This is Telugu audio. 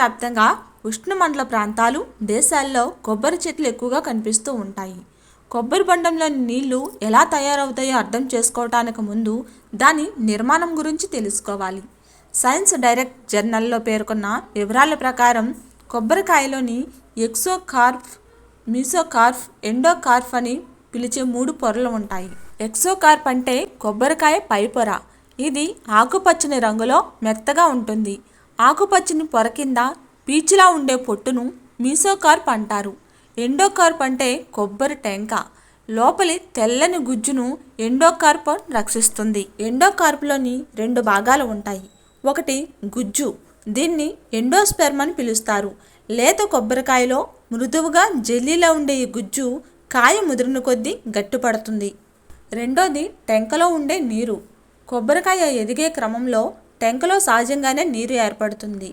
ప్రపంచవ్యాప్తంగా ఉష్ణమండల ప్రాంతాలు దేశాల్లో కొబ్బరి చెట్లు ఎక్కువగా కనిపిస్తూ ఉంటాయి. కొబ్బరి బండంలోని నీళ్ళు ఎలా తయారవుతాయో అర్థం చేసుకోవటానికి ముందు దాని నిర్మాణం గురించి తెలుసుకోవాలి. సైన్స్ డైరెక్ట్ జర్నల్లో పేర్కొన్న వివరాల ప్రకారం కొబ్బరికాయలోని ఎక్సోకార్ఫ్ మిసోకార్ఫ్ ఎండోకార్ఫ్ అని పిలిచే మూడు పొరలు ఉంటాయి. ఎక్సోకార్ప్ అంటే కొబ్బరికాయ పై పొర ఇది ఆకుపచ్చని రంగులో మెత్తగా ఉంటుంది. ఆకుపచ్చని పొర కింద పీచులా ఉండే పొట్టును మీసోకార్ప్ అంటారు. ఎండోకార్ప్ అంటే కొబ్బరి టెంక. లోపలి తెల్లని గుజ్జును ఎండోకార్ప్ రక్షిస్తుంది. ఎండోకార్ప్లోని రెండు భాగాలు ఉంటాయి. ఒకటి గుజ్జు. దీన్ని ఎండోస్పెర్మ్ అని పిలుస్తారు. లేత కొబ్బరికాయలో మృదువుగా జెల్లీలో ఉండే ఈ గుజ్జు కాయ ముదిరిన కొద్దీ గట్టిపడుతుంది. రెండోది టెంకలో ఉండే నీరు. కొబ్బరికాయ ఎదిగే క్రమంలో టెంకలో సహజంగానే నీరు ఏర్పడుతుంది.